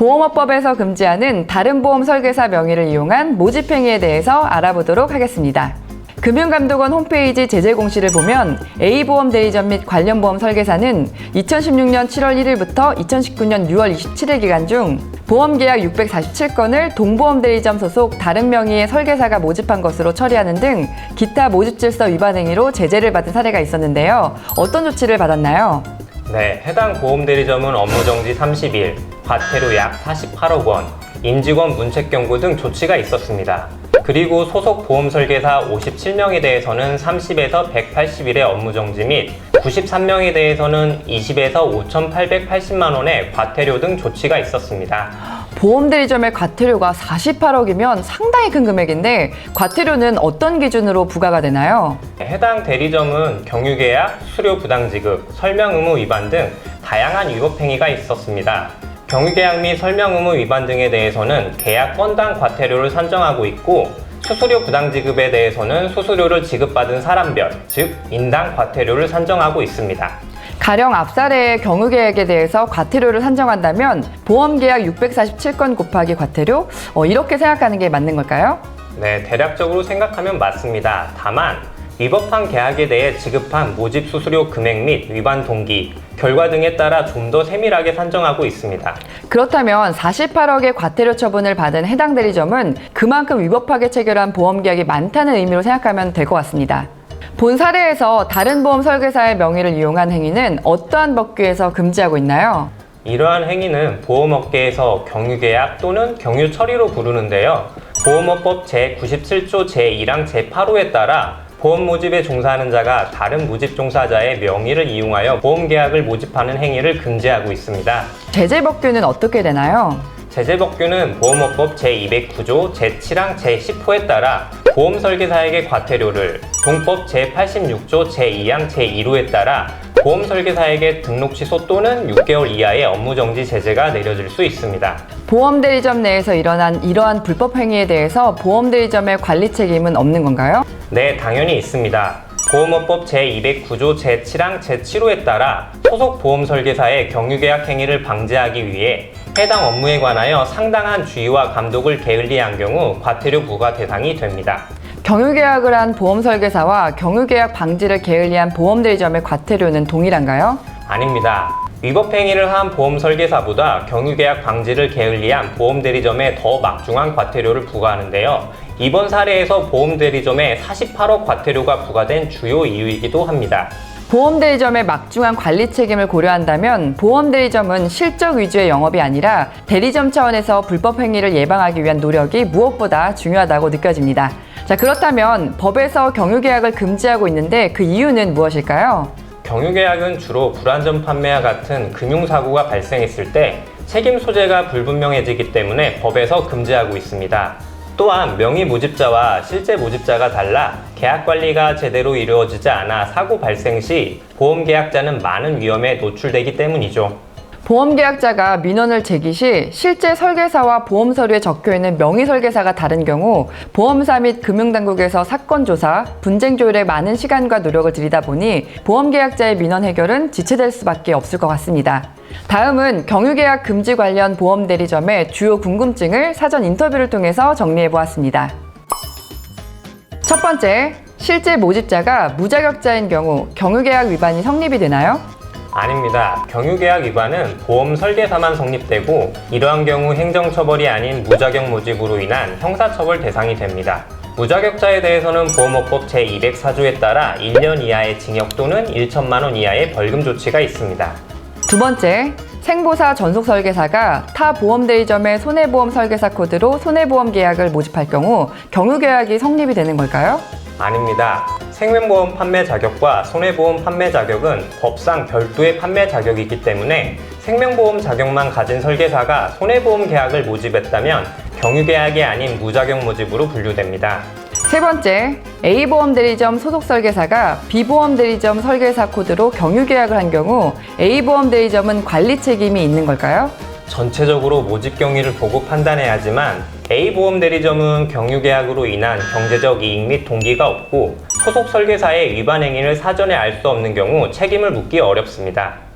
보험업법에서 금지하는 다른 보험 설계사 명의를 이용한 모집행위에 대해서 알아보도록 하겠습니다. 금융감독원 홈페이지 제재 공시를 보면 A보험 대리점 및 관련 보험 설계사는 2016년 7월 1일부터 2019년 6월 27일 기간 중 보험 계약 647건을 동보험 대리점 소속 다른 명의의 설계사가 모집한 것으로 처리하는 등 기타 모집 질서 위반 행위로 제재를 받은 사례가 있었는데요. 어떤 조치를 받았나요? 네, 해당 보험 대리점은 업무 정지 30일, 과태료 약 48억 원, 임직원 문책 경고 등 조치가 있었습니다. 그리고 소속 보험 설계사 57명에 대해서는 30에서 180일의 업무 정지 및 93명에 대해서는 20에서 5,880만 원의 과태료 등 조치가 있었습니다. 보험 대리점의 과태료가 48억이면 상당히 큰 금액인데 과태료는 어떤 기준으로 부과가 되나요? 해당 대리점은 경유계약, 수수료 부당 지급, 설명 의무 위반 등 다양한 위법 행위가 있었습니다. 경유계약 및 설명 의무 위반 등에 대해서는 계약 건당 과태료를 산정하고 있고 수수료 부당 지급에 대해서는 수수료를 지급받은 사람별, 즉 인당 과태료를 산정하고 있습니다. 가령 앞사례의 경우계약에 대해서 과태료를 산정한다면 보험계약 647건 곱하기 과태료 어, 이렇게 생각하는 게 맞는 걸까요? 네, 대략적으로 생각하면 맞습니다. 다만 위법한 계약에 대해 지급한 모집 수수료 금액 및 위반 동기, 결과 등에 따라 좀 더 세밀하게 산정하고 있습니다. 그렇다면 48억의 과태료 처분을 받은 해당 대리점은 그만큼 위법하게 체결한 보험 계약이 많다는 의미로 생각하면 될 것 같습니다. 본 사례에서 다른 보험 설계사의 명의를 이용한 행위는 어떠한 법규에서 금지하고 있나요? 이러한 행위는 보험업계에서 경유계약 또는 경유처리로 부르는데요. 보험업법 제97조 제1항 제8호에 따라 보험 모집에 종사하는 자가 다른 모집 종사자의 명의를 이용하여 보험 계약을 모집하는 행위를 금지하고 있습니다. 제재 법규는 어떻게 되나요? 제재법규는 보험업법 제209조 제7항 제10호에 따라 보험 설계사에게 과태료를 동법 제86조 제2항 제1호에 따라 보험 설계사에게 등록 취소 또는 6개월 이하의 업무정지 제재가 내려질 수 있습니다. 보험 대리점 내에서 일어난 이러한 불법 행위에 대해서 보험 대리점의 관리 책임은 없는 건가요? 네, 당연히 있습니다. 보험업법 제209조 제7항 제7호에 따라 소속 보험 설계사의 경유계약 행위를 방지하기 위해 해당 업무에 관하여 상당한 주의와 감독을 게을리한 경우 과태료 부과 대상이 됩니다. 경유계약을 한 보험 설계사와 경유계약 방지를 게을리한 보험 대리점의 과태료는 동일한가요? 아닙니다. 위법 행위를 한 보험 설계사보다 경유계약 방지를 게을리한 보험 대리점에 더 막중한 과태료를 부과하는데요. 이번 사례에서 보험 대리점에 48억 과태료가 부과된 주요 이유이기도 합니다. 보험 대리점의 막중한 관리 책임을 고려한다면 보험 대리점은 실적 위주의 영업이 아니라 대리점 차원에서 불법 행위를 예방하기 위한 노력이 무엇보다 중요하다고 느껴집니다. 자, 그렇다면 법에서 경유계약을 금지하고 있는데 그 이유는 무엇일까요? 경유계약은 주로 불안전 판매와 같은 금융사고가 발생했을 때 책임 소재가 불분명해지기 때문에 법에서 금지하고 있습니다. 또한 명의 모집자와 실제 모집자가 달라 계약 관리가 제대로 이루어지지 않아 사고 발생 시 보험 계약자는 많은 위험에 노출되기 때문이죠. 보험계약자가 민원을 제기 시 실제 설계사와 보험 서류에 적혀 있는 명의 설계사가 다른 경우 보험사 및 금융당국에서 사건 조사, 분쟁 조율에 많은 시간과 노력을 들이다 보니 보험계약자의 민원 해결은 지체될 수밖에 없을 것 같습니다. 다음은 경유계약 금지 관련 보험 대리점의 주요 궁금증을 사전 인터뷰를 통해서 정리해 보았습니다. 첫 번째, 실제 모집자가 무자격자인 경우 경유계약 위반이 성립이 되나요? 아닙니다. 경유계약 위반은 보험 설계사만 성립되고 이러한 경우 행정처벌이 아닌 무자격 모집으로 인한 형사처벌 대상이 됩니다. 무자격자에 대해서는 보험업법 제204조에 따라 1년 이하의 징역 또는 1천만 원 이하의 벌금 조치가 있습니다. 두 번째, 생보사 전속 설계사가 타 보험 대리점의 손해보험 설계사 코드로 손해보험 계약을 모집할 경우 경유 계약이 성립이 되는 걸까요? 아닙니다. 생명보험 판매 자격과 손해보험 판매 자격은 법상 별도의 판매 자격이기 때문에 생명보험 자격만 가진 설계사가 손해보험 계약을 모집했다면 경유계약이 아닌 무자격 모집으로 분류됩니다. 세 번째, A보험 대리점 소속 설계사가 B보험 대리점 설계사 코드로 경유 계약을 한 경우 A보험 대리점은 관리 책임이 있는 걸까요? 전체적으로 모집 경위를 보고 판단해야지만 A보험 대리점은 경유계약으로 인한 경제적 이익 및 동기가 없고 소속 설계사의 위반 행위를 사전에 알 수 없는 경우 책임을 묻기 어렵습니다.